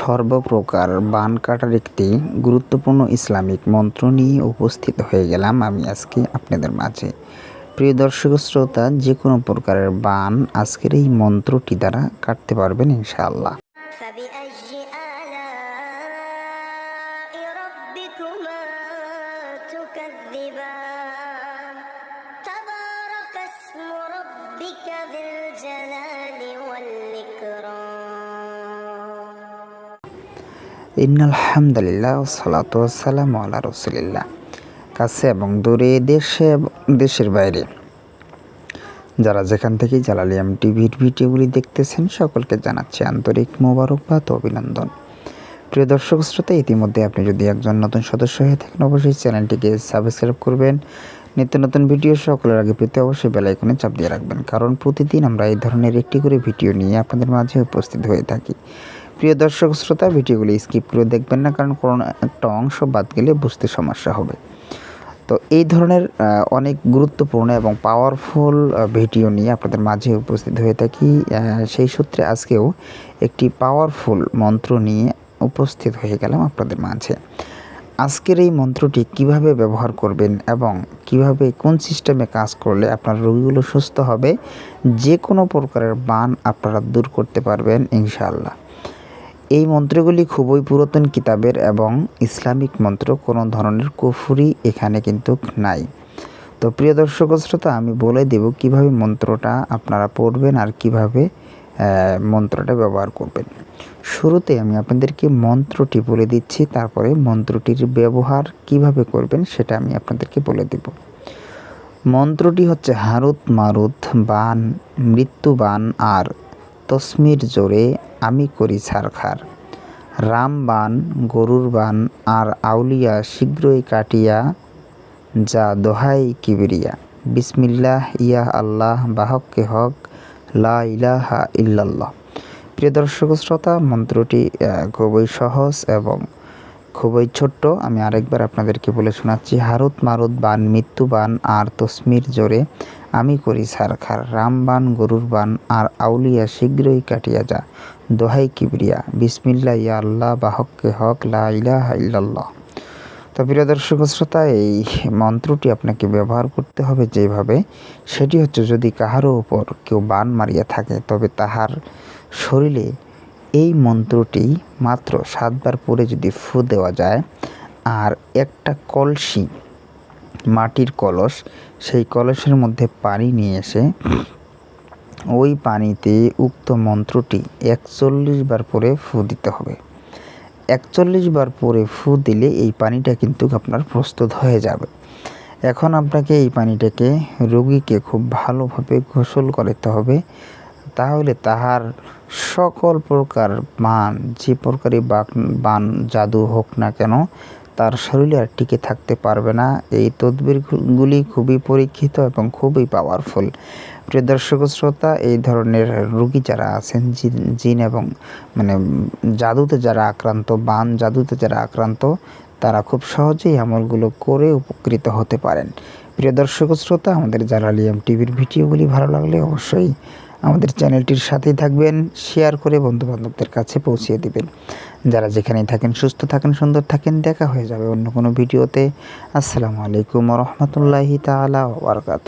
সর্বপ্রকার বান কাটার একটি গুরুত্বপূর্ণ ইসলামিক মন্ত্র নিয়ে উপস্থিত হয়ে গেলাম আমি আজকে আপনাদের মাঝে প্রিয় দর্শক শ্রোতা যে কোনো প্রকারের বান আজকের এই মন্ত্রটি দ্বারা কাটতে পারবেন ইনশাআল্লাহ فبأي آلاء ربكما تكذبان ইন্নাল হামদুলিল্লাহ সালাতু সালাম আল্লাহ রসুলিল্লাহ। কাছে এবং দূরে দেশে দেশের বাইরে। যারা যেখান থেকে জালালিয়াম টিভির ভিডিওগুলি দেখতেছেন, সকলকে জানাচ্ছি আন্তরিক মোবারকবাদ অভিনন্দন। প্রিয় দর্শক শ্রোতা, ইতিমধ্যে আপনি যদি একজন নতুন সদস্য হয়ে থাকেন, অবশ্যই চ্যানেলটিকে সাবস্ক্রাইব করবেন। নিত্য নতুন ভিডিও সকলের আগে পেতে অবশ্যই বেলাইকনে চাপ দিয়ে রাখবেন। কারণ প্রতিদিন আমরা এই ধরনের একটি করে ভিডিও নিয়ে আপনাদের মাঝে উপস্থিত হয়ে থাকি। প্রিয় দর্শক শ্রোতা, ভিডিওগুলি স্কিপ করে দেখবেন না, কারণ কোনো একটা অংশ বাদ গেলে বুঝতে সমস্যা হবে। তো এই ধরনের অনেক গুরুত্বপূর্ণ এবং পাওয়ারফুল ভিডিও নিয়ে আপনাদের মাঝে উপস্থিত হয়ে থাকি। সেই সূত্রে আজকেও একটি পাওয়ারফুল মন্ত্র নিয়ে উপস্থিত হয়ে গেলাম আপনাদের মাঝে। আজকের এই মন্ত্রটি কীভাবে ব্যবহার করবেন এবং কীভাবে কোন সিস্টেমে কাজ করলে আপনার রোগীগুলো সুস্থ হবে, যে কোনো প্রকারের বান আপনারা দূর করতে পারবেন, ইনশাআল্লাহ। এই মন্ত্রগুলি খুবই পুরাতন কিতাবের এবং ইসলামিক মন্ত্র কোনো ধরনের কুফুরি এখানে কিন্তু নাই। তো প্রিয় দর্শক শ্রোতা, আমি বলে দেব কীভাবে মন্ত্রটা আপনারা পড়বেন আর কীভাবে মন্ত্রটা ব্যবহার করবেন। শুরুতে আমি আপনাদেরকে মন্ত্রটি বলে দিচ্ছি, তারপরে মন্ত্রটির ব্যবহার কীভাবে করবেন সেটা আমি আপনাদেরকে বলে দেব। মন্ত্রটি হচ্ছে হারুত মারুত বান, মৃত্যুবান আর তসমির জোরে আমি করি ছারখার। রাম বান, গরুর বান আর আউলিয়া শীঘ্রই কাটিয়া যা দোহাই কিবরিয়া। বিসমিল্লাহ, ইয়া আল্লাহ, বাহককে হক, লা ইলাহা ইল্লাল্লাহ। প্রিয় দর্শক শ্রোতা, মন্ত্রটি খুবই সহজ এবং খুবই ছোট্ট। আমি আরেকবার আপনাদেরকে বলে শোনাচ্ছি, হারুত মারুত বান, মৃত্যু বান আর তসমির জোরে আমি করি সারখার, রাম বান, গরুর বান, আর আউলিয়া শীঘ্রই কাটিয়া যা। দোহাই কিবরিয়া, বিসমিল্লা ইয়া আল্লাহ বাহককে হক লা ইলাহা তো প্রিয় দর্শক শ্রোতা, এই মন্ত্রটি আপনাকে ব্যবহার করতে হবে যেভাবে, সেটি হচ্ছে যদি কাহারও উপর কেউ বান মারিয়া থাকে, তবে তাহার শরীরে এই মন্ত্রটি মাত্র সাতবার পরে যদি ফু দেওয়া যায়, আর একটা কলসি মাটির কলস, সেই কলসের মধ্যে পানি নিয়ে এসে ওই পানিতে উক্ত মন্ত্রটি একচল্লিশ বার পরে ফু দিতে হবে। একচল্লিশ বার পরে ফু দিলে এই পানিটা কিন্তু আপনার প্রস্তুত হয়ে যাবে। এখন আপনাকে এই পানিটাকে রোগীকে খুব ভালোভাবে গোসল করাতে হবে। তাহলে তাহার সকল প্রকার মান, যে প্রকারই বান, জাদু হোক না কেন তার শরীরে আর টিকে থাকতে পারবে না। এই তদবিরগুলি খুবই পরীক্ষিত এবং খুবই পাওয়ারফুল প্রিয় দর্শক শ্রোতা, এই ধরনের রোগী যারা আছেন, জিন- এবং মানে জাদুতে যারা আক্রান্ত, বান জাদুতে যারা আক্রান্ত, তারা খুব সহজেই আমলগুলো করে উপকৃত হতে পারেন। প্রিয় দর্শক শ্রোতা, আমাদের জালালিয়াম টিভির ভিডিওগুলি ভালো লাগলে অবশ্যই আমাদের চ্যানেলটির সাথেই থাকবেন, শেয়ার করে বন্ধু বান্ধবদের কাছে পৌঁছিয়ে দিবেন। যারা যেখানেই থাকেন, সুস্থ থাকেন, সুন্দর থাকেন, দেখা হয়ে যাবে অন্য কোনো ভিডিওতে। আসসালামু আলাইকুম রহমতুল্লাহি তালা ওবরকাত